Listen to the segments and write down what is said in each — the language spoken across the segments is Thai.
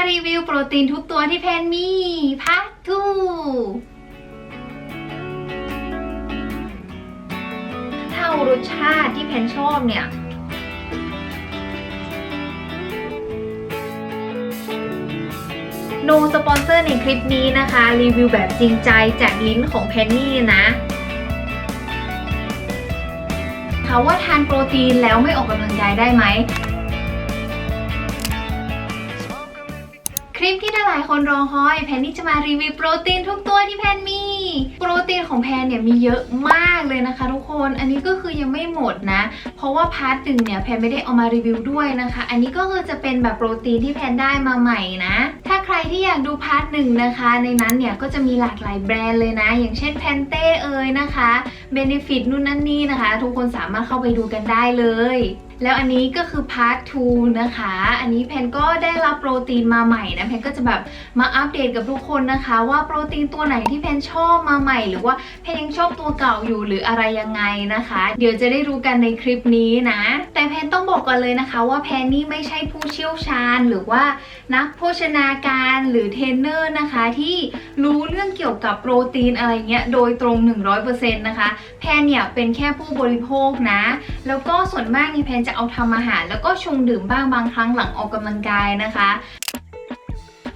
มารีวิวโปรตีนทุกตัวที่แพนมีพาร์ททูถ้าเอารสชาติที่แพนชอบเนี่ยโนสปอนเซอร์ในคลิปนี้นะคะ รีวิวแบบจริงใจจากลิ้นของแพนนี่นะถาว่าทานโปรตีนแล้วไม่ออกกำลังกายได้ไหม หลายคนรอคอย แพนนี่จะมารีวิวโปรตีนทุกตัวที่แพนมี โปรตีนของแพนเนี่ยมีเยอะมากเลยนะคะ ทุกคน อันนี้ก็คือยังไม่หมดนะ เพราะว่าพาร์ทหนึ่งเนี่ยแพนไม่ได้เอามารีวิวด้วยนะคะ อันนี้ก็คือจะเป็นแบบโปรตีนที่แพนได้มาใหม่นะ ถ้าใครที่อยากดูพาร์ทหนึ่งนะคะ ในนั้นเนี่ยก็จะมีหลากหลายแบรนด์เลยนะ อย่างเช่นแพนเต้เอ่ยนะคะเบนฟิตนู่นนั่นนี่นะคะ ทุกคนสามารถเข้าไปดูกันได้เลย แล้วอันนี้ก็คือพาร์ท 2 นะคะ อันนี้แพนก็ได้รับโปรตีนมาใหม่นะ แพนก็จะแบบมาอัปเดตกับทุกคนนะคะ ว่าโปรตีนตัวไหนที่แพนชอบมาใหม่ หรือว่าแพนยังชอบตัวเก่าอยู่หรืออะไรยังไงนะคะ เดี๋ยวจะได้รู้กันในคลิปนี้นะ แต่แพนต้องบอกก่อนเลยนะคะ ว่าแพนนี่ไม่ใช่ผู้เชี่ยวชาญ หรือว่านักโภชนาการหรือเทรนเนอร์นะคะ ที่รู้เรื่องเกี่ยวกับโปรตีนอะไรเงี้ยโดยตรง 100%นะคะ แพนเนี่ยเป็นแค่ผู้บริโภคนะ แล้วก็ส่วนมากนี่แพนจะเอาทำอาหาร แล้วก็ชงดื่มบ้างบางครั้งหลังออกกำลังกายนะคะ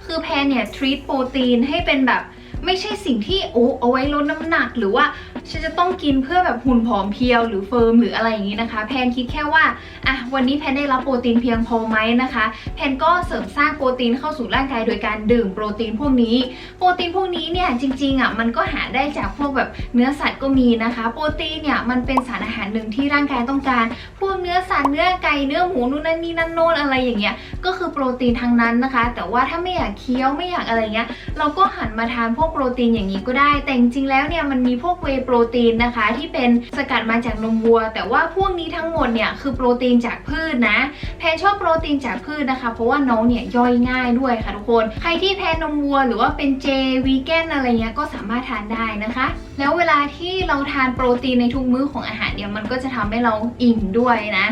คือแพนเนี่ยทรีตโปรตีนให้เป็นแบบไม่ใช่สิ่งที่โอ้เอาไว้ลดน้ำหนักหรือว่า ฉันจะต้องกินเพื่อแบบหุ่นผอมเพรียวหรือเฟิร์มหรืออะไรอย่างนี้นะคะ แพนคิดแค่ว่าอะวันนี้แพนได้รับโปรตีนเพียงพอไหมนะคะ แพนก็เสริมสร้างโปรตีนเข้าสู่ร่างกายโดยการดื่มโปรตีนพวกนี้ โปรตีนพวกนี้เนี่ยจริงๆอะมันก็หาได้จากพวกแบบเนื้อสัตว์ก็มีนะคะ โปรตีนเนี่ยมันเป็นสารอาหารหนึ่งที่ร่างกายต้องการ พวกเนื้อสัตว์เนื้อไก่เนื้อหมูนู่นนั่นนี่นั่นโน่นอะไรอย่างเงี้ยก็คือโปรตีนทั้งนั้นนะคะ แต่ว่าถ้าไม่อยากเคี้ยวไม่อยากอะไรเงี้ยเราก็หันมาทานพวกโปรตีนอย่างนี้ก็ได้ แต่จริงๆแล้วเนี่ยมันมีพวกเวโปรตีนนะคะ ที่เป็นสกัดมาจากนมวัว แต่ว่าพวกนี้ทั้งหมดเนี่ยคือโปรตีนจากพืชนะ แพนชอบโปรตีนจากพืชนะคะ เพราะว่าน้องเนี่ยย่อยง่ายด้วยค่ะทุกคน ใครที่แพ้นมวัวหรือว่าเป็นเจวีแกนอะไรเงี้ยก็สามารถทานได้นะคะ แล้วเวลาที่เราทานโปรตีนในทุกมื้อของอาหารเนี่ยมันก็จะทำให้เราอิ่มด้วยนะ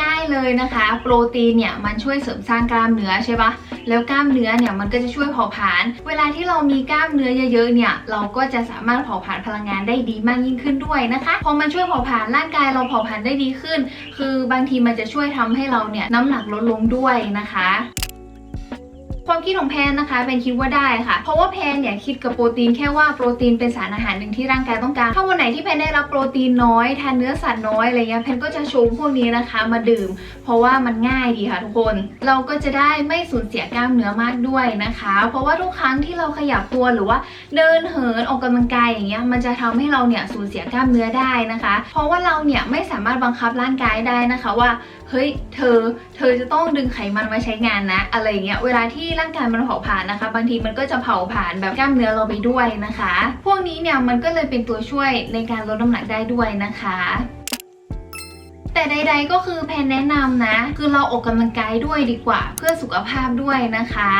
ง่ายๆเลยนะคะ โปรตีนเนี่ยมันช่วยเสริมสร้างกล้ามเนื้อใช่ปะแล้วกล้ามเนื้อเนี่ยมันก็จะช่วยเผาผลาญเวลาที่เรามีกล้ามเนื้อเยอะๆเนี่ยเราก็จะสามารถเผาผลาญพลังงานได้ดีมากยิ่งขึ้นด้วยนะคะพอมันช่วยเผาผลาญร่างกายเราเผาผลาญได้ดีขึ้น คือบางทีมันจะช่วยทำให้เราเนี่ยน้ำหนักลดลงด้วยนะคะ ความคิดของแพนนะคะเป็นคิดว่าได้ค่ะ เพราะว่าแพนเนี่ยคิดกับโปรตีนแค่ว่าโปรตีนเป็นสารอาหารหนึ่งที่ร่างกายต้องการ ถ้าวันไหนที่แพนได้รับโปรตีนน้อยทานเนื้อสัตว์น้อยอะไรเงี้ยแพนก็จะชงพวกนี้นะคะ มาดื่ม เพราะว่ามันง่ายดีค่ะทุกคน เราก็จะได้ไม่สูญเสียกล้ามเนื้อมากด้วยนะคะ เพราะว่าทุกครั้งที่เราขยับตัวหรือว่าเดินเหินออกกำลังกายอย่างเงี้ยมันจะทำให้เราเนี่ยสูญเสียกล้ามเนื้อได้นะคะ เพราะว่าเราเนี่ยไม่สามารถบังคับร่างกายได้นะคะว่า เฮ้ยเธอ เธอจะต้องดึงไขมันมาใช้งานนะ อะไรเงี้ยเวลาที่ร่างกายมันเผาผลาญนะคะ บางทีมันก็จะเผาผลาญแบบกล้ามเนื้อเราไปด้วยนะคะ พวกนี้เนี่ยมันก็เลยเป็นตัวช่วยในการลดน้ำหนักได้ด้วยนะคะ แต่ใด ๆ ก็คือแพนแนะนำนะ คือเราออกกำลังกายด้วยดีกว่า เพื่อสุขภาพด้วยนะคะ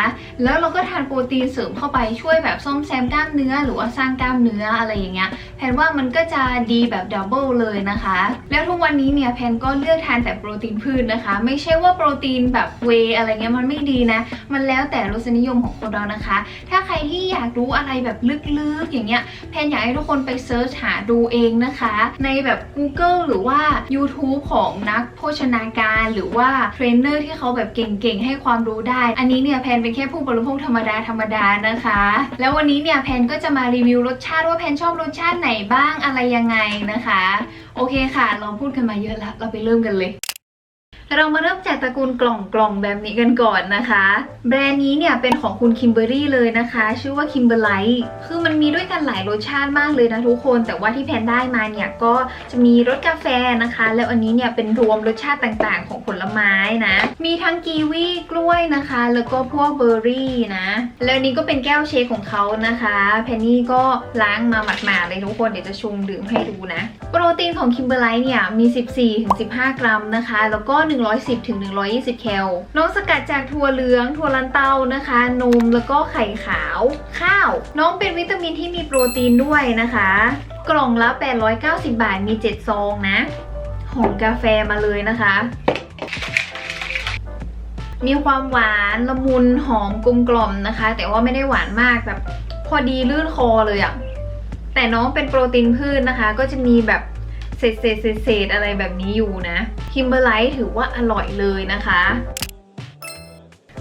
แล้วเราก็ทานโปรตีนเสริมเข้าไปช่วยแบบซ่อมแซมกล้ามเนื้อ หรือว่าสร้างกล้ามเนื้ออะไรอย่างเงี้ยแพนว่ามันก็จะดีแบบดับเบิลเลยนะคะ แล้วทุกวันนี้เนี่ยแพนก็เลือกทานแต่โปรตีนพืชนะคะ ไม่ใช่ว่าโปรตีนแบบเวยอะไรเงี้ยมันไม่ดีนะ มันแล้วแต่รสนิยมของคนเรานะคะ ถ้าใครที่อยากรู้อะไรแบบลึกๆอย่างเงี้ยแพนอยากให้ทุกคนไปเซิร์ชหาดูเองนะคะ ในแบบ Google หรือว่า YouTube ของนักโภชนาการหรือว่าเทรนเนอร์ที่เขาแบบเก่งๆ ให้ความรู้ได้ อันนี้เนี่ยแพนเป็นแค่ผู้บริโภคธรรมดาธรรมดานะคะ แล้ววันนี้เนี่ยแพนก็จะมารีวิวรสชาติว่าแพนชอบรสชาติไหนบ้างอะไรยังไงนะคะ โอเคค่ะ เราพูดกันมาเยอะแล้ว เราไปเริ่มกันเลย เรามาเริ่มจากตระกูลกล่องกล่องแบบนี้กันก่อนนะคะ แบรนด์นี้เนี่ยเป็นของคุณคิมเบอรี่เลยนะคะ ชื่อว่าคิมเบอร์ไลท์คือมันมีด้วยกันหลายรสชาติมากเลยนะทุกคน แต่ว่าที่แพนได้มาเนี่ยก็จะมีรสกาแฟนะคะ แล้วอันนี้เนี่ยเป็นรวมรสชาติต่างๆ ของผลไม้นะ มีทั้งกีวีกล้วยนะคะ แล้วก็พวกเบอร์รี่นะ แล้วนี้ก็เป็นแก้วเชคของเขานะคะแพนนี่ก็ล้างมาหมาดๆเลยทุกคนเดี๋ยวจะชงดื่มให้ดูนะ โปรตีนของคิมเบอร์ไลท์เนี่ยมี 14-15 กรัมนะคะ แล้วก็1 110ถึง120 แคลน้องสกัดจากถั่วเหลือง ถั่วลันเตานะคะ นมแล้วก็ไข่ขาว ข้าว น้องเป็นวิตามินที่มีโปรตีนด้วยนะคะ กล่องละ 890 บาทมี 7 ซองนะหอมกาแฟมาเลยนะคะ มีความหวานละมุนหอมกลมกล่อมนะคะ แต่ว่าไม่ได้หวานมากแบบพอดีลื่นคอเลยอะแต่น้องเป็นโปรตีนพืชนะคะ ก็จะมีแบบ เศษเศษเศษอะไรแบบนี้อยู่นะคิมเบอร์ไลท์ถือว่าอร่อยเลยนะคะ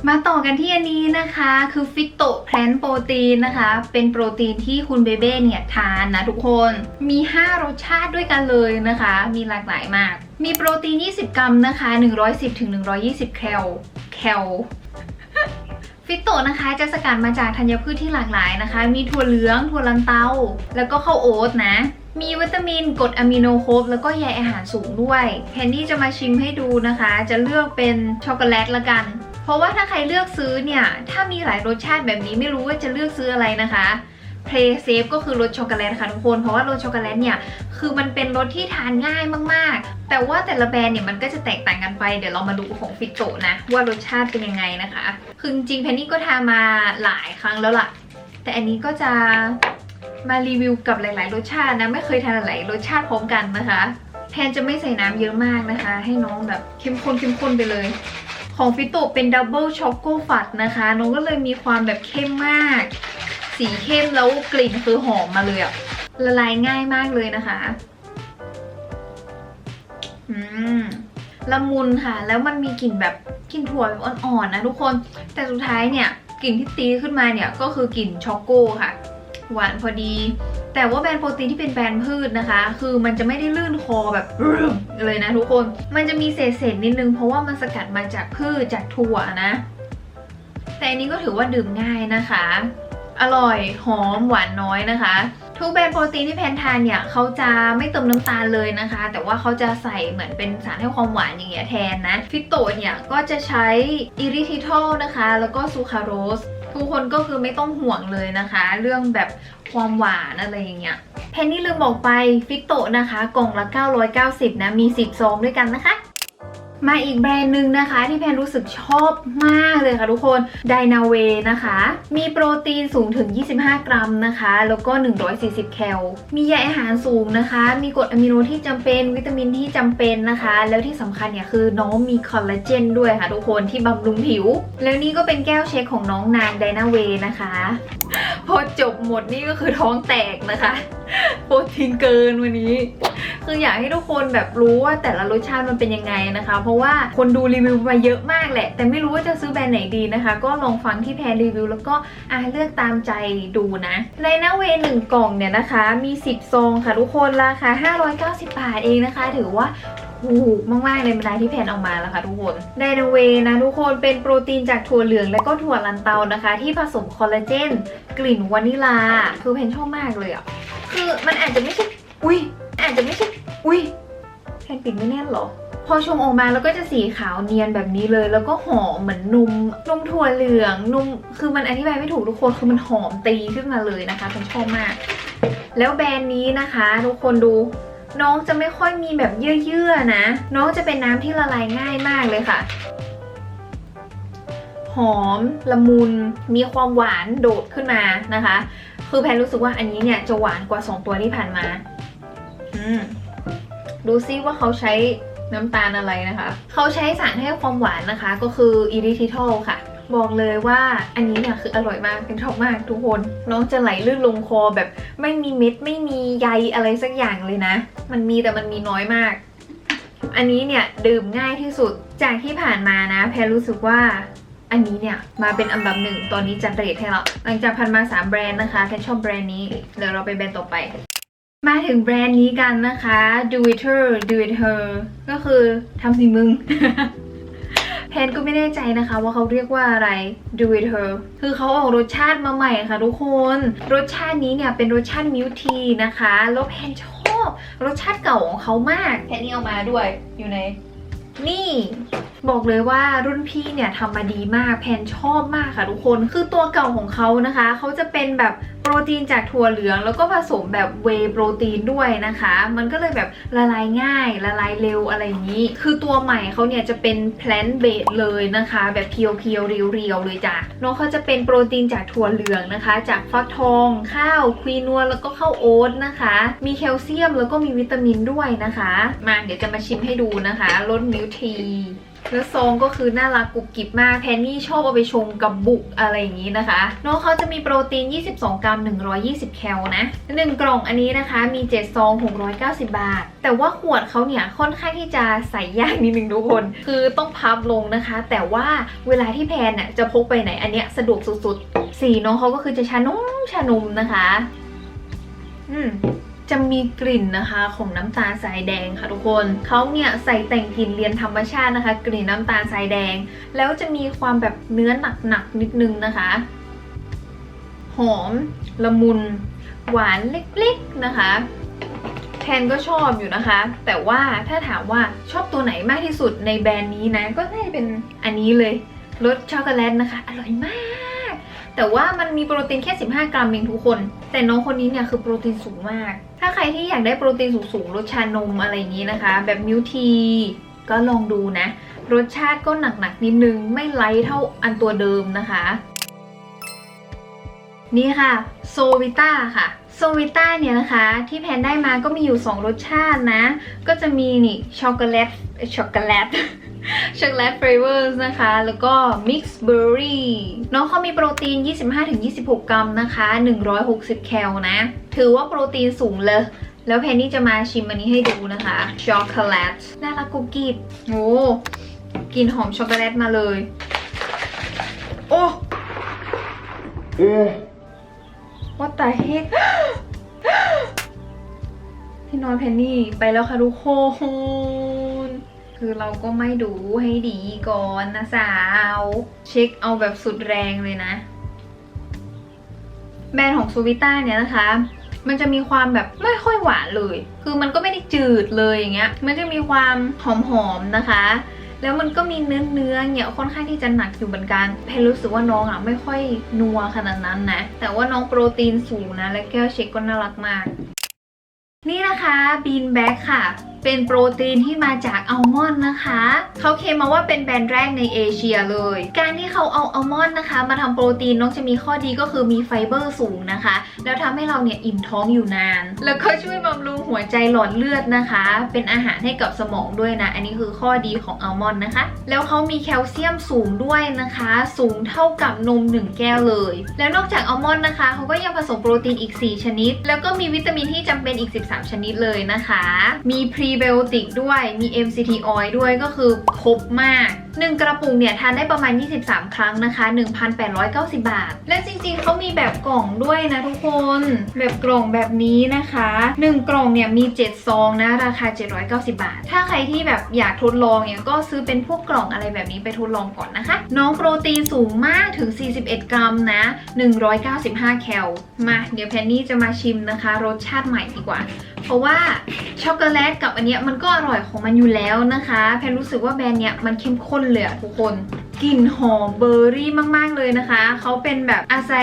มาต่อกันที่อันนี้นะคะคือฟิตโตแพลนโปรตีนนะคะ เป็นโปรตีนที่คุณเบเบ้เนี่ยทานนะทุกคนมี 5 รสชาติด้วยกันเลยนะคะ มีหลากหลายมาก มีโปรตีน 20 กรัมนะคะ 110ถึง120 แคลแคลฟิตโตนะคะจะสกัดมาจากธัญพืชที่หลากหลายนะคะ มีถั่วเหลือง ถั่วลันเตา แล้วก็ข้าวโอ๊ตนะ มีวิตามินกรดอะมิโนโครบแล้วก็ใยอาหารสูงด้วยแคนดี้จะมาชิมให้ดูนะคะ จะเลือกเป็นช็อกโกแลตละกัน เพราะว่าถ้าใครเลือกซื้อเนี่ย ถ้ามีหลายรสชาติแบบนี้ไม่รู้ว่าจะเลือกซื้ออะไรนะคะ Play Safe ก็คือรสช็อกโกแลตค่ะทุกคน เพราะว่ารสช็อกโกแลตเนี่ย คือมันเป็นรสที่ทานง่ายมากๆ แต่ว่าแต่ละแบรนด์เนี่ยมันก็จะแตกต่างกันไป เดี๋ยวเรามาดูของฟิโตนะ ว่ารสชาติเป็นยังไงนะคะ คือจริงๆแพนนี่ก็ทานมาหลายครั้งแล้วล่ะ แต่อันนี้ก็จะ มารีวิวกับหลาย ๆ รสชาตินะ ไม่เคยทานหลายรสชาติพร้อมกันนะคะแพนจะไม่ใส่น้ำเยอะมากนะคะ ให้น้องแบบเข้มข้นเข้มข้นไปเลย ของฟิโตเป็นดับเบิลช็อกโกฟัดนะคะ น้องก็เลยมีความแบบเข้มมาก สีเข้มแล้วกลิ่นคือหอมมาเลยอะละลายง่ายมากเลยนะคะ อืมละมุนค่ะ แล้วมันมีกลิ่นแบบกลิ่นถั่วอ่อนๆนะทุกคน แต่สุดท้ายเนี่ยกลิ่นที่ตีขึ้นมาเนี่ยก็คือกลิ่นช็อกโกค่ะ หวานพอดี แต่ว่าแบรนด์โปรตีนที่เป็นแบรนด์พืชนะคะ คือมันจะไม่ได้ลื่นคอแบบเลยนะทุกคน มันจะมีเศษๆนิดนึงเพราะว่ามันสกัดมาจากพืชจากถั่วนะ แต่อันนี้ก็ถือว่าดื่มง่ายนะคะ อร่อยหอมหวานน้อยนะคะทุกแบรนด์โปรตีนที่แพนทานเนี่ยเขาจะไม่เติมน้ำตาลเลยนะคะ แต่ว่าเขาจะใส่เหมือนเป็นสารให้ความหวานอย่างเงี้ยแทนนะ ฟิโตเนี่ยก็จะใช้อิริทิทอลนะคะ แล้วก็ซูคราโรส ทุกคนก็คือไม่ต้องห่วงเลยนะคะ เรื่องแบบความหวานอะไรอย่างเงี้ยเพนนี่ลืมบอกไปฟิโตนะคะ กล่องละ 990 นะ มี 10 ซองด้วยกันนะคะ มาอีกแบรนด์หนึ่งนะคะที่แพนรู้สึกชอบมากเลยค่ะทุกคนไดนาเวนะคะ มีโปรตีนสูงถึง 25 กรัมนะคะ แล้วก็ 140 แคล มีใยอาหารสูงนะคะ มีกรดอะมิโนที่จำเป็นวิตามินที่จำเป็นนะคะ แล้วที่สำคัญเนี่ยคือน้องมีคอลลาเจนด้วยค่ะทุกคนที่บำรุงผิว แล้วนี่ก็เป็นแก้วเช็คของน้องนางไดนาเวนะคะ พอจบหมดนี่ก็คือท้องแตกนะคะ โปรตีนเกินวันนี้ คืออยากให้ทุกคนแบบรู้ว่าแต่ละรสชาติมันเป็นยังไงนะคะ เพราะว่าคนดูรีวิวมาเยอะมากแหละ แต่ไม่รู้ว่าจะซื้อแบรนด์ไหนดีนะคะ ก็ลองฟังที่แพรรีวิว แล้วก็อ่าเลือกตามใจดูนะ ในนาเวหนึ่งกล่องเนี่ยนะคะ มี 10 ซองค่ะทุกคนราคา 590 บาทเองนะคะ ถือว่าถูกมากๆในบรรดาที่แพนเอามาแล้วค่ะทุกคนไดนาเวนะทุกคนเป็นโปรตีนจากถั่วเหลืองและก็ถั่วลันเตานะคะ ที่ผสมคอลลาเจน กลิ่นวานิลา คือแพนชอบมากเลยอะ คือมันอาจจะไม่ใช่ อุ้ยอาจจะไม่ใช่ อุ้ยแพนปิดไม่แน่นหรอ พอชงออกมาแล้วก็จะสีขาวเนียนแบบนี้เลย แล้วก็หอมเหมือนนมนมถั่วเหลืองนมคือมันอธิบายไม่ถูกทุกคนคือมันหอมตีขึ้นมาเลยนะคะฉันชอบมาก แล้วแบรนด์นี้นะคะ ทุกคนดูน้องจะไม่ค่อยมีแบบเยื่อๆนะ น้องจะเป็นน้ำที่ละลายง่ายมากเลยค่ะ หอมละมุน มีความหวานโดดขึ้นมานะคะ คือแพนรู้สึกว่าอันนี้เนี่ยจะหวานกว่า 2 ตัวที่ผ่านมา ดูซิว่าเขาใช้น้ำตาลอะไรนะคะ เขาใช้สารให้ความหวานนะคะ ก็คืออิริทิทอลค่ะ บอกเลยว่าอันนี้เนี่ยคืออร่อยมากเป็นชอบมากทุกคน น้องจะไหลลื่นลงคอแบบไม่มีเม็ดไม่มีใยอะไรสักอย่างเลยนะ มันมีแต่มันมีน้อยมาก อันนี้เนี่ยดื่มง่ายที่สุด จากที่ผ่านมานะ แพรรู้สึกว่าอันนี้เนี่ยมาเป็นอันดับหนึ่งตอนนี้จัดเรทให้แล้วหลังจากพันมาสามแบรนด์นะคะแพนชอบแบรนด์นี้เดี๋ยวเราไปแบรนด์ต่อไป มาถึงแบรนด์นี้กันนะคะ Do It Her Do It Her ก็คือทำสิมึง แพนก็ไม่แน่ใจนะคะว่าเขาเรียกว่าอะไร Do It Her คือเขาออกรสชาติมาใหม่ค่ะทุกคน รสชาตินี้เนี่ยเป็นรสชาติมิลทีนะคะ แล้วแพนชอบรสชาติเก่าของเขามาก แพนนี่เอามาด้วยอยู่ใน นี่ บอกเลยว่ารุ่นพี่เนี่ยทำมาดีมาก แพนชอบมากค่ะทุกคน คือตัวเก่าของเขานะคะ เขาจะเป็นแบบโปรตีนจากถั่วเหลืองแล้วก็ผสมแบบเวโปรตีนด้วยนะคะ มันก็เลยแบบละลายง่าย ละลายเร็วอะไรอย่างนี้ คือตัวใหม่เขาเนี่ยจะเป็นแพลนเบสเลยนะคะ แบบเพียวๆเรียวๆเลยจ้ะน้องเขาจะเป็นโปรตีนจากถั่วเหลืองนะคะ จากฟักทอง ข้าวควีนัวแล้วก็ข้าวโอ๊ตนะคะ มีแคลเซียมแล้วก็มีวิตามินด้วยนะคะ มาเดี๋ยวจะมาชิมให้ดูนะคะรสมิลทีแล้วซองก็คือน่ารักกรุบกริบมากแพนนี่ชอบเอาไปชงกับบุกอะไรอย่างนี้นะคะน้องเขาจะมีโปรตีน 22 กรัม 120 แคลนะหนึ่งกล่องอันนี้นะคะ มี 7 ซอง 690 บาท แต่ว่าขวดเขาเนี่ยค่อนข้างที่จะใส่ยากนิดนึงทุกคน คือต้องพับลงนะคะ แต่ว่าเวลาที่แพนน่ะจะพกไปไหนอันเนี้ยสะดวกสุดๆสีน้องเขาก็คือจะชานมชานมนะคะ อืม จะมีกลิ่นนะคะของน้ำตาลทรายแดงค่ะทุกคนเขาเนี่ยใส่แต่งกลิ่นเรียนธรรมชาตินะคะ กลิ่นน้ำตาลทรายแดง แล้วจะมีความแบบเนื้อหนักๆนิดนึงนะคะ หอมละมุน หวานเล็กๆนะคะแทนก็ชอบอยู่นะคะ แต่ว่าถ้าถามว่าชอบตัวไหนมากที่สุดในแบรนด์นี้นะ ก็น่าจะเป็นอันนี้เลยรสช็อกโกแลตนะคะ อร่อยมาก แต่ว่ามันมีโปรตีนแค่ 15 กรัมเองทุกคน แต่น้องคนนี้เนี่ยคือโปรตีนสูงมาก ถ้าใครที่อยากได้โปรตีนสูงๆรสชานมอะไรอย่างนี้นะคะ แบบมิลทีก็ลองดูนะ รสชาติก็หนักๆนิดนึงไม่ไลท์เท่าอันตัวเดิมนะคะ นี่ค่ะโซวิต้าค่ะโซวิต้าเนี่ยนะคะที่แพนได้มาก็มีอยู่ 2 รสชาตินะ ก็จะมีนี่ช็อกโกแลตช็อกโกแลต ช็อกโกแลตเฟรเวอร์นะคะ แล้วก็มิกซ์เบอร์รี่น้องเขามีโปรตีน 25-26 กรัมนะคะ 160 แคลนะ ถือว่าโปรตีนสูงเลย แล้วแพนนี่จะมาชิมอันนี้ให้ดูนะคะ ช็อกโกแลต น่ารักกุ๊กกิ๊บโอ้กลินหอมช็อกโกแลตมาเลย โอ้ What the heck ที่นอนแพนนี่ไปแล้วค่ะทุกคน คือเราก็ไม่ดูให้ดีก่อนนะสาว เช็คเอาแบบสุดแรงเลยนะ แบรนด์ของซูวิต้าเนี่ยนะคะ มันจะมีความแบบไม่ค่อยหวานเลย คือมันก็ไม่ได้จืดเลยอย่างเงี้ย มันจะมีความหอมๆนะคะแล้วมันก็มีเนื้อเนื้อเนี่ยค่อนข้างที่จะหนักอยู่เหมือนกันแพนรู้สึกว่าน้องอะไม่ค่อยนัวขนาดนั้นนะ แต่ว่าน้องโปรตีนสูงนะ และแก้วเช็คก็น่ารักมาก นี่นะคะบีนแบ็กค่ะเป็นโปรตีนที่มาจากอัลมอนด์นะคะ เขาเคลมมาว่าเป็นแบรนด์แรกในเอเชียเลย การที่เขาเอาอัลมอนด์นะคะ มาทำโปรตีนน้องจะมีข้อดีก็คือมีไฟเบอร์สูงนะคะ แล้วทำให้เราเนี่ยอิ่มท้องอยู่นาน แล้วก็ช่วยบำรุงหัวใจหลอดเลือดนะคะ เป็นอาหารให้กับสมองด้วยนะ อันนี้คือข้อดีของอัลมอนด์นะคะ แล้วเขามีแคลเซียมสูงด้วยนะคะ สูงเท่ากับนม 1 แก้วเลย แล้วนอกจากอัลมอนด์นะคะเขาก็ยังผสมโปรตีนอีก 4 ชนิด แล้วก็มีวิตามินที่จำเป็นอีก 13 ชนิดเลยนะคะ มีพรีไบโอติกด้วยมี MCT oil ด้วยก็คือครบมาก 1 กระปุกเนี่ยทานได้ประมาณ 23 ครั้งนะคะ 1,890 บาท และจริงๆเขามีแบบกล่องด้วยนะทุกคน แบบกล่องแบบนี้นะคะ 1 กล่องเนี่ยมี 7 ซองนะราคา 790 บาท ถ้าใครที่แบบอยากทดลองเนี่ยก็ซื้อเป็นพวกกล่องอะไรแบบนี้ไปทดลองก่อนนะคะ น้องโปรตีนสูงมากถึง 41 กรัมนะ 195 แคล มา เดี๋ยวแพนนี่จะมาชิมนะคะ รสชาติใหม่ดีกว่า เพราะว่าช็อกโกแลตกับอันเนี้ยมันก็อร่อยของมันอยู่แล้วนะคะ แพนรู้สึกว่าแบรนด์เนี้ยมันเข้มข้นเลยอะทุกคนกลิ่นหอมเบอร์รี่มาก ๆ เลยนะคะ เขาเป็นแบบอาไซ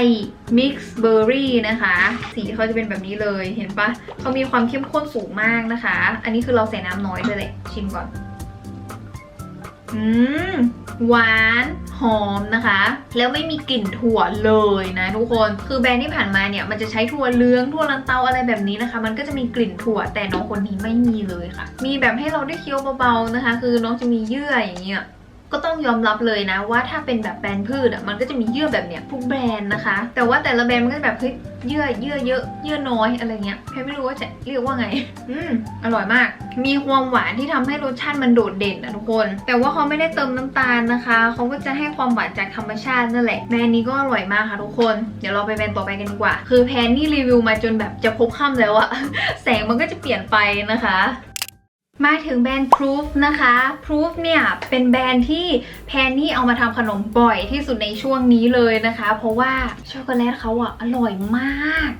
มิกซ์เบอร์รี่นะคะ สีเขาจะเป็นแบบนี้เลย เห็นปะเขามีความเข้มข้นสูงมากนะคะ อันนี้คือเราใส่น้ำน้อยด้วยแหละชิมก่อน อืมหวานหอมนะคะ แล้วไม่มีกลิ่นถั่วเลยนะทุกคนคือแบรนด์ที่ผ่านมาเนี่ยมันจะใช้ถั่วเหลืองถั่วลันเตาอะไรแบบนี้นะคะ มันก็จะมีกลิ่นถั่วแต่น้องคนนี้ไม่มีเลยค่ะ มีแบบให้เราได้เคี้ยวเบาๆนะคะ คือน้องจะมีเยื่ออย่างเงี้ย ก็ต้องยอมรับเลยนะว่าถ้าเป็นแบบแบรนด์พืชอะมันก็จะมีเยื่อแบบเนี้ยทุกแบรนด์นะคะ แต่ว่าแต่ละแบรนด์มันก็จะแบบเฮ้ยเยื่อเยื่อเยอะเยื่อน้อยอะไรเงี้ยแค่ไม่รู้ว่าจะเรียกว่าไง อืมอร่อยมาก มีความหวานที่ทำให้รสชาติมันโดดเด่นนะทุกคน แต่ว่าเขาไม่ได้เติมน้ำตาลนะคะเขาก็จะให้ความหวานจากธรรมชาตินั่นแหละแบรนด์นี้ก็อร่อยมากค่ะทุกคน เดี๋ยวเราไปแบรนด์ต่อไปกันดีกว่า คือแพนนี่รีวิวมาจนแบบจะพบค่ำแล้วอะแสงมันก็จะเปลี่ยนไปนะคะ มาถึงแบรนด์ Proof นะคะ Proof เนี่ย เป็นแบรนด์ที่แพนนี่เอามาทำขนมบ่อยที่สุดในช่วงนี้เลยนะคะ เพราะว่าช็อกโกแลตเขาอะอร่อยมาก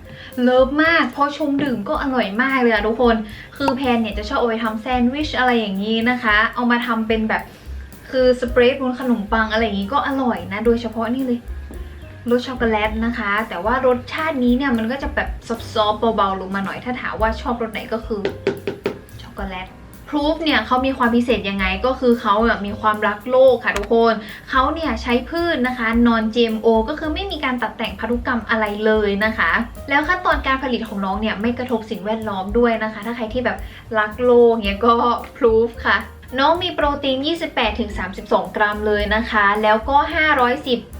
เลิฟมาก พอชงดื่มก็อร่อยมากเลยอะทุกคน คือแพนเนี่ยจะชอบเอาไปทำแซนด์วิชอะไรอย่างนี้นะคะ เอามาทำเป็นแบบคือสเปรย์บนขนมปังอะไรอย่างนี้ก็อร่อยนะ โดยเฉพาะนี่เลยรสช็อกโกแลตนะคะ แต่ว่ารสชาตินี้เนี่ยมันก็จะแบบซอฟๆเบาๆลงมาหน่อย ถ้าถามว่าชอบรสไหนก็คือช็อกโกแลต พรูฟเนี่ยเขามีความพิเศษยังไงก็คือเขาแบบมีความรักโลกค่ะทุกคนเขาเนี่ยใช้พืชนะคะนอน GMO ก็คือไม่มีการตัดแต่งพันธุกรรมอะไรเลยนะคะ แล้วขั้นตอนการผลิตของน้องเนี่ยไม่กระทบสิ่งแวดล้อมด้วยนะคะ ถ้าใครที่แบบรักโลกเนี่ยก็พรูฟค่ะ น้องมีโปรตีน 28-32 กรัมเลยนะคะ แล้วก็ 510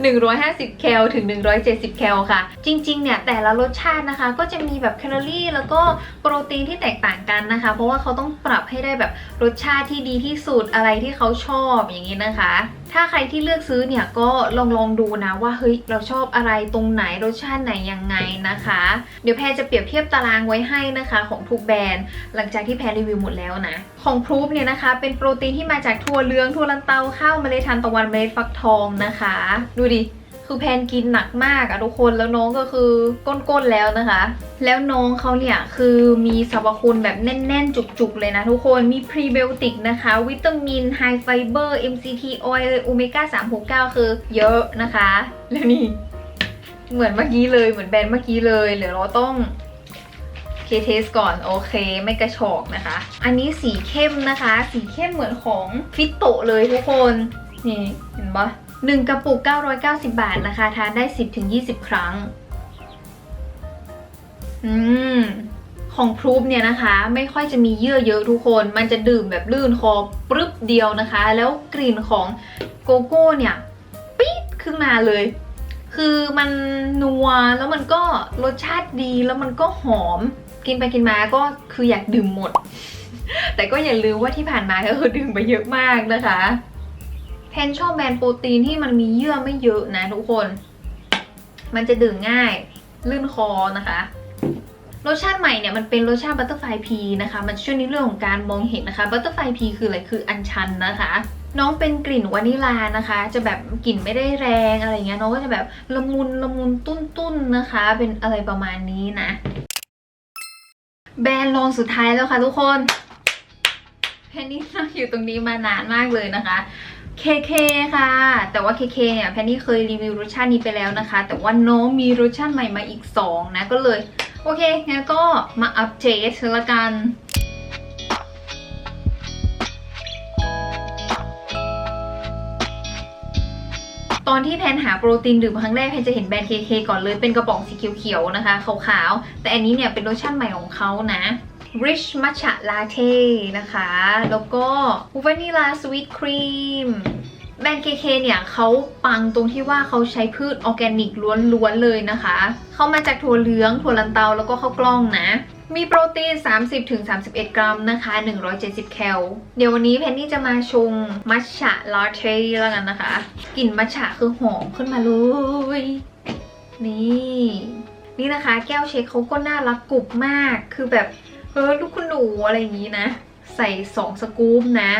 150 แคลถึง 170 แคลค่ะ จริง ๆ เนี่ย แต่ละรสชาตินะคะ ก็จะมีแบบแคลอรี่ แล้วก็โปรตีนที่แตกต่างกันนะคะ เพราะว่าเขาต้องปรับให้ได้แบบรสชาติที่ดีที่สุดอะไรที่เขาชอบอย่างนี้นะคะ ถ้าใครที่เลือกซื้อเนี่ยก็ลองลองดูนะว่าเฮ้ยเราชอบอะไรตรงไหนรสชาติไหนยังไงนะคะ เดี๋ยวแพรจะเปรียบเทียบตารางไว้ให้นะคะของทุกแบรนด์ หลังจากที่แพรรีวิวหมดแล้วนะ ของพรูฟเนี่ยนะคะ เป็นโปรตีนที่มาจากถั่วเหลืองถั่วลันเตาข้าวเมล็ดทานตะวันเมล็ดฟักทองนะคะ ดูดิ คือแพนกินหนักมากอะทุกคนแล้วน้องก็คือก้นๆแล้วนะคะ แล้วน้องเขาเนี่ยคือมีสรรพคุณแบบแน่นๆ จุกๆ เลยนะทุกคนมีพรีไบโอติกนะคะ วิตามินไฮไฟเบอร์ MCT oil โอเมก้า369 คือเยอะนะคะ แล้วนี่ เหมือนเมื่อกี้เลยเหมือนแบรนด์เมื่อกี้เลยเดี๋ยวเราต้องเคเทสก่อนโอเคไม่กระชอกนะคะ อันนี้สีเข้มนะคะ สีเข้มเหมือนของฟิตโตเลยทุกคน นี่เห็นปะ หนึ่งกระปุก 990 บาทนะคะทานได้ 10-20 ครั้ง อืม ของพรูฟเนี่ยนะคะ ไม่ค่อยจะมีเยื่อเยอะทุกคน มันจะดื่มแบบลื่นคอปรึบเดียวนะคะ แล้วกลิ่นของโกโก้เนี่ย ปี๊ดขึ้นมาเลย คือมันนัวแล้วมันก็รสชาติดีแล้วมันก็หอม กินไปกินมาก็คืออยากดื่มหมด แต่ก็อย่าลืมว่าที่ผ่านมาก็คือดื่มไปเยอะมากนะคะ นชอบแบรนด์โปรตีนที่มันมีเยื่อไม่เยอะนะทุกคน มันจะดื่มง่าย ลื่นคอนะคะรสชาติใหม่เนี่ยมันเป็นรสชาติบัตเตอร์ไฟพีนะคะ มันช่วยในเรื่องของการมองเห็นนะคะบัตเตอร์ไฟพีคืออะไรคืออัญชันนะคะ น้องเป็นกลิ่นวานิลานะคะ จะแบบกลิ่นไม่ได้แรงอะไรเงี้ยน้องก็จะแบบละมุนละมุนตุ้นตุ้นนะคะ เป็นอะไรประมาณนี้นะ แบรนด์รองสุดท้ายแล้วค่ะทุกคนแพนนี่นั่งอยู่ตรงนี้มานานมากเลยนะคะ KK ค่ะ แต่ว่า KK เนี่ยแพนนี่เคยรีวิวรสชาตินี้ไปแล้วนะคะ แต่ว่าน้องมีรสชาติใหม่มาอีก 2 นะ ก็เลย โอเคงั้นก็มาอัปเดตละกันตอนที่แพนหาโปรตีนดื่มครั้งแรกแพนจะเห็นแบรนด์ KK ก่อนเลยเป็นกระป๋องสีเขียวๆนะคะขาวๆแต่อันนี้เนี่ยเป็นรสชาติใหม่ของเขานะ Rich Matcha Latte นะคะ แล้วก็ Vanilla Sweet Cream แบรนด์ KK เนี่ยเขาปังตรงที่ว่าเขาใช้พืชออร์แกนิกล้วนๆเลยนะคะ เขามาจากถั่วเหลือง ถั่วลันเตาแล้วก็ข้าวกล้องนะ มีโปรตีน 30-31 กรัมนะคะ 170 แคล เดี๋ยววันนี้เพนนี่จะมาชงมัชฉะลาเต้แล้วกันนะคะ กลิ่นมัชฉะคือหอมขึ้นมาเลย นี่ นี่นะคะ แก้วเช็คเขาก็น่ารักกรุบมาก คือแบบ ออลูกคุณหนูอะไรอย่างนี้นะ ใส่2สกู๊ปนะ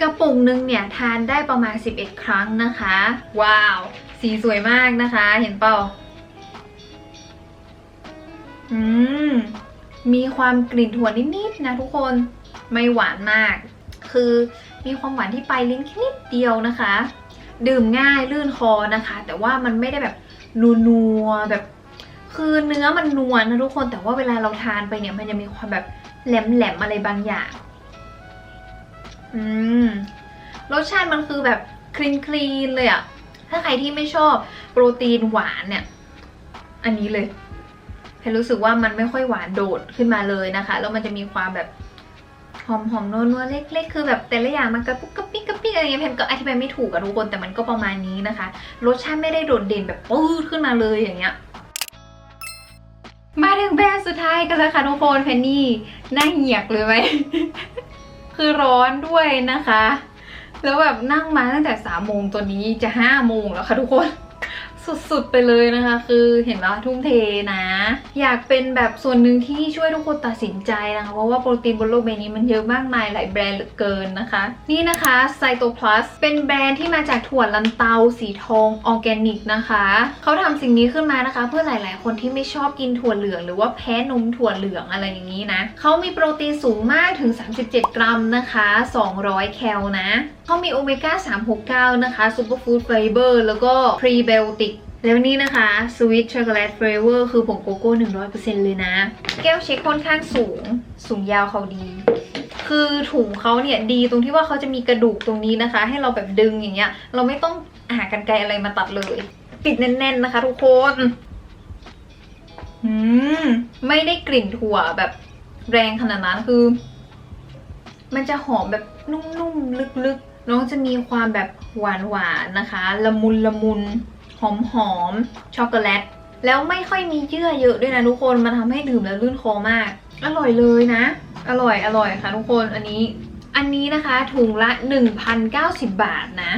กระปุกหนึ่งเนี่ยทานได้ประมาณ 11 ครั้งนะคะ ว้าว สีสวยมากนะคะ เห็นเปล่าอืมมีความกลิ่นถั่วนิดๆนะทุกคนไม่หวานมาก คือมีความหวานที่ปลายลิ้นแค่นิดเดียวนะคะ ดื่มง่ายลื่นคอนะคะ แต่ว่ามันไม่ได้แบบนัวๆแบบ คือเนื้อมันนวลนะทุกคนแต่ว่าเวลาเราทานไปเนี่ย มันจะมีความแบบแหลมๆอะไรบางอย่าง อืมรสชาติมันคือแบบคลีนคลีนเลยอะถ้าใครที่ไม่ชอบโปรตีนหวานเนี่ย อันนี้เลยเพนรู้สึกว่ามันไม่ค่อยหวานโดดขึ้นมาเลยนะคะ แล้วมันจะมีความแบบหอมหอมๆนัวๆเล็กๆ คือแบบแต่ละอย่างมันกระปุกกระปิ๊กกระปิ๊กอะไรเงี้ยเพนก็อธิบายไม่ถูกอะทุกคนแต่มันก็ประมาณนี้นะคะ รสชาติไม่ได้โดดเด่นแบบปื้ดขึ้นมาเลยอย่างเงี้ย มาถึงแบรนด์สุดท้ายกันแล้วค่ะทุกคนเพนนี่หน่าเหียกเลยไหม คือร้อนด้วยนะคะ แล้วแบบนั่งมาตั้งแต่สามโมงตัวนี้จะห้าโมงแล้วค่ะทุกคน สุดๆไปเลยนะคะ คือเห็นว่าทุ่มเทนะ อยากเป็นแบบส่วนหนึ่งที่ช่วยทุกคนตัดสินใจนะคะ เพราะว่าโปรตีนบนโลกใบนี้มันเยอะมากมายหลายแบรนด์เหลือเกินนะคะ นี่นะคะ c y t o Plus เป็นแบรนด์ที่มาจากถั่วลันเตาสีทองออร์แกนิกนะคะเขาทำสิ่งนี้ขึ้นมานะคะ เพื่อหลายๆ คนที่ไม่ชอบกินถั่วเหลือง หรือว่าแพ้นมถั่วเหลืองอะไรอย่างนี้นะเขามีโปรตีนสูงมากถึง 37 กรัมนะคะ 200 แคลนะเขามีโอเมก้า 369 นะคะซูเปอร์ฟู้ดไฟเบอร์แล้วก็พรีไบโอติกแล้วนี่นะคะสวิตช็อกโกแลตเฟรเวอร์คือผงโกโก้ 100%เลยนะ แก้วเช็คค่อนข้างสูง สูงยาวเขาดี คือถุงเขาเนี่ยดีตรงที่ว่าเขาจะมีกระดูกตรงนี้นะคะ ให้เราแบบดึงอย่างเงี้ย เราไม่ต้องหากันไกรอะไรมาตัดเลย ปิดแน่น ๆนะคะ ทุกคนอืมไม่ได้กลิ่นถั่วแบบแรงขนาดนั้นคือ มันจะหอมแบบนุ่มๆลึกๆ น้องจะมีความแบบหวานๆนะคะ ละมุนละมุนหอมหอมๆช็อกโกแลต แล้วไม่ค่อยมีเยื่อเยอะด้วยนะทุกคนมันทำให้ดื่มแล้วลื่นคอมาก อร่อยเลยนะ อร่อยอร่อยค่ะทุกคนอันนี้อันนี้นะคะถุงละ 1,090 บาทนะ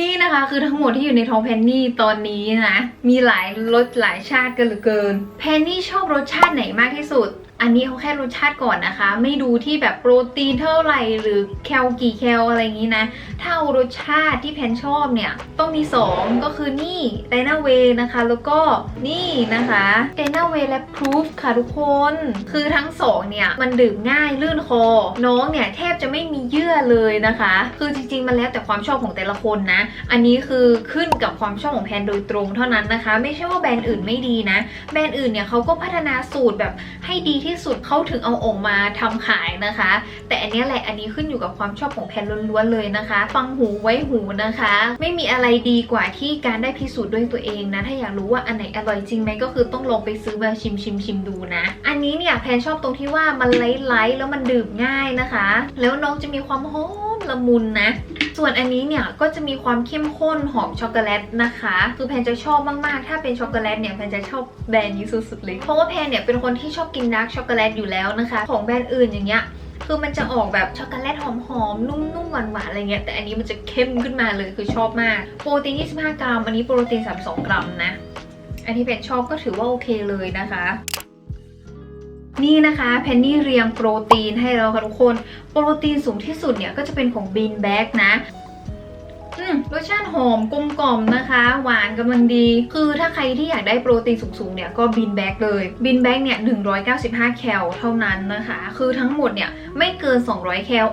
นี่นะคะคือทั้งหมดที่อยู่ในท้องแพนนี่ตอนนี้นะ มีหลายรสหลายชาติกันเหลือเกิน แพนนี่ชอบรสชาติไหนมากที่สุด อันนี้เขาแค่รสชาติก่อนนะคะ ไม่ดูที่แบบโปรตีนเท่าไหร่หรือแคลกี่แคลอะไรอย่างนี้นะถ้าเอารสชาติที่แพนชอบเนี่ยต้องมี 2 ก็คือนี่ไดนาเวนะคะ แล้วก็นี่นะคะไดนาเวและพรูฟค่ะทุกคน คือทั้ง 2 เนี่ย มันดื่มง่ายลื่นคอ น้องเนี่ยแทบจะไม่มีเยื่อเลยนะคะ คือจริงๆ มันแล้วแต่ความชอบของแต่ละคนนะ อันนี้คือขึ้นกับความชอบของแพนโดยตรงเท่านั้นนะคะ ไม่ใช่ว่าแบรนด์อื่นไม่ดีนะ แบรนด์อื่นเนี่ยเขาก็พัฒนาสูตรแบบให้ดีที่สุดเขาถึงเอาออกมาทำขายนะคะ แต่อันนี้แหละอันนี้ขึ้นอยู่กับความชอบของแพนล้วนๆเลยนะคะ ฟังหูไว้หูนะคะ ไม่มีอะไรดีกว่าที่การได้พิสูจน์ด้วยตัวเองนะถ้าอยากรู้ว่าอันไหนอร่อยจริงไหมก็คือต้องลองไปซื้อมาชิมชิมชิมดูนะ อันนี้เนี่ยแพนชอบตรงที่ว่ามันไลท์ๆแล้วมันดื่มง่ายนะคะ แล้วน้องจะมีความหอม ละมุนนะ ส่วนอันนี้เนี่ยก็จะมีความเข้มข้นหอมช็อกโกแลตนะคะ คือแพนจะชอบมากๆ ถ้าเป็นช็อกโกแลตเนี่ยแพนจะชอบแบรนด์นี้สุดๆเลย เพราะว่าแพนเนี่ยเป็นคนที่ชอบกินดาร์กช็อกโกแลตอยู่แล้วนะคะ ของแบรนด์อื่นอย่างเงี้ยคือมันจะออกแบบช็อกโกแลตหอมๆ นุ่มๆ หวานๆ อะไรเงี้ย แต่อันนี้มันจะเข้มขึ้นมาเลยคือชอบมาก โปรตีน 25 กรัม อันนี้โปรตีน 32 กรัมนะ อันที่แพนชอบก็ถือว่าโอเคเลยนะคะ นี่นะคะแพนนี่เรียงโปรตีนให้เราค่ะทุกคน โปรตีนสูงที่สุดเนี่ยก็จะเป็นของบีนแบ็กนะอืมรสชาติหอมกลมกล่อมนะคะ หวานกำลังดี คือถ้าใครที่อยากได้โปรตีนสูงๆเนี่ยก็บินแบ็กเลยบินแบ็กเนี่ย195 แคลเท่านั้นนะคะ คือทั้งหมดเนี่ยไม่เกิน 200 แคล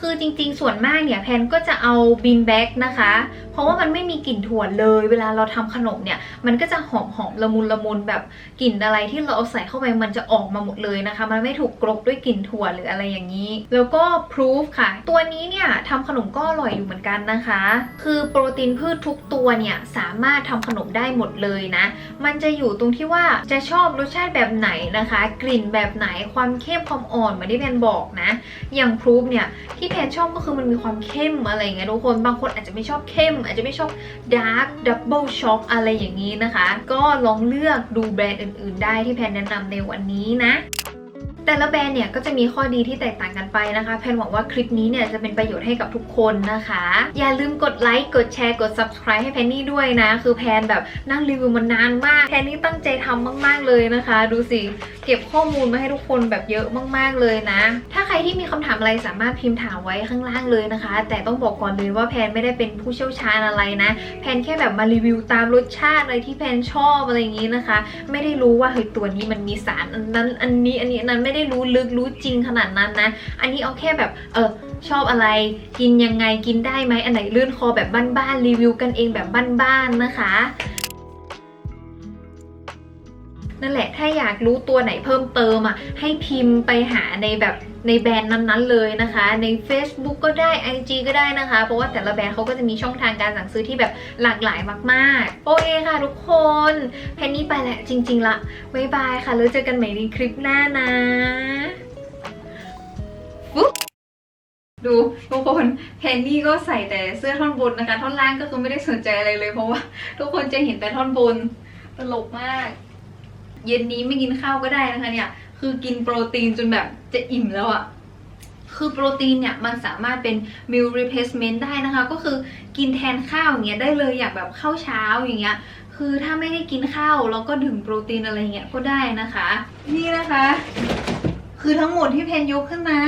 คือจริงๆ ส่วนมากเนี่ยแพนก็จะเอาบินแบ็กนะคะ เพราะว่ามันไม่มีกลิ่นถั่วเลย เวลาเราทำขนมเนี่ยมันก็จะหอมหอมๆละมุนละมุนแบบกลิ่นอะไรที่เราเอาใส่เข้าไปมันจะออกมาหมดเลยนะคะ มันไม่ถูกกรบด้วยกลิ่นถั่วหรืออะไรอย่างนี้ แล้วก็พรูฟค่ะ ตัวนี้เนี่ยทำขนมก็อร่อยอยู่เหมือนกันนะคะ คือโปรตีนพืชทุกตัวเนี่ยสามารถทำขนมได้หมดเลยนะ มันจะอยู่ตรงที่ว่าจะชอบรสชาติแบบไหนนะคะ กลิ่นแบบไหนความเข้มความอ่อนเหมือนที่แพนบอกนะ อย่างพรูฟเนี่ยที่ที่แพนชอบก็คือมันมีความเข้มอะไรอย่างเงี้ยทุกคนบางคนอาจจะไม่ชอบเข้ม อาจจะไม่ชอบดาร์กดับเบิลช็อกอะไรอย่างนี้นะคะ ก็ลองเลือกดูแบรนด์อื่น ๆ ได้ที่แพนแนะนำในวันนี้นะ แต่ละแบรนด์เนี่ยก็จะมีข้อดีที่แตกต่างกันไปนะคะ แพนหวังว่าคลิปนี้เนี่ยจะเป็นประโยชน์ให้กับทุกคนนะคะ อย่าลืมกดไลค์กดแชร์กด subscribe ให้แพนนี่ด้วยนะ คือแพนแบบนั่งรีวิวมานานมาก แพนนี่ตั้งใจทำมาก ๆเลยนะคะ ดูสิเก็บข้อมูลมาให้ทุกคนแบบเยอะมาก ๆเลยนะ ถ้าใครที่มีคำถามอะไรสามารถพิมพ์ถามไว้ข้างล่างเลยนะคะ แต่ต้องบอกก่อนเลยว่าแพนไม่ได้เป็นผู้เชี่ยวชาญอะไรนะ แพนแค่แบบมารีวิวตามรสชาติอะไรที่แพนชอบอะไรอย่างนี้นะคะ ไม่ได้รู้ว่าเฮ้ยตัวนี้มันมีสารอันนั้นอันนี้อันนี้อันนั้นไม่ได้รู้ลึกรู้จริงขนาดนั้นนะ อันนี้เอาแค่แบบเออชอบอะไรกินยังไงกินได้ไหมอันไหนลื่นคอแบบบ้านๆรีวิวกันเองแบบบ้านๆนะคะ นั่นแหละถ้าอยากรู้ตัวไหนเพิ่มเติมอะให้พิมพ์ไปหาในแบบในแบรนด์นั้นๆเลยนะคะ ใน Facebook ก็ได้ IG ก็ได้นะคะ เพราะว่าแต่ละแบรนด์เขาก็จะมีช่องทางการสั่งซื้อที่แบบหลากหลายมากๆ โอเคค่ะทุกคนแพนนี่ไปแหล้วจริง ๆ ละบ๊ายบายค่ะ แล้วเจอกันใหม่ในคลิปหน้านะฟุ๊บดูทุกคนแพนนี่ก็ใส่แต่เสื้อท่อนบนนะคะ ท่อนล่างก็คือไม่ได้สนใจอะไรเลยเพราะว่า ทุกคนจะเห็นแต่ท่อนบนตลกมาก เย็นนี้ไม่กินข้าวก็ได้นะคะเนี่ย คือกินโปรตีนจนแบบจะอิ่มแล้วอะคือโปรตีนเนี่ยมันสามารถเป็น meal replacement ได้นะคะ ก็คือกินแทนข้าวอย่างเงี้ยได้เลยอยากแบบข้าวเช้าอย่างเงี้ย คือถ้าไม่ได้กินข้าวแล้วก็ดื่มโปรตีนอะไรเงี้ยก็ได้นะคะ นี่นะคะ คือทั้งหมดที่แพนยกขึ้นมา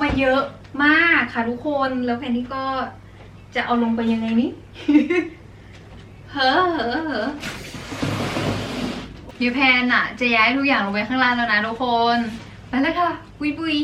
มาเยอะมากค่ะทุกคนแล้วแพนนี่ก็จะเอาลงไปยังไงนี่เฮ้อเฮ้อเฮ้อ ยูแพนอะจะย้ายทุกอย่างลงไปข้างล่างแล้วนะทุกคน ไปแล้วค่ะ ปุยปุย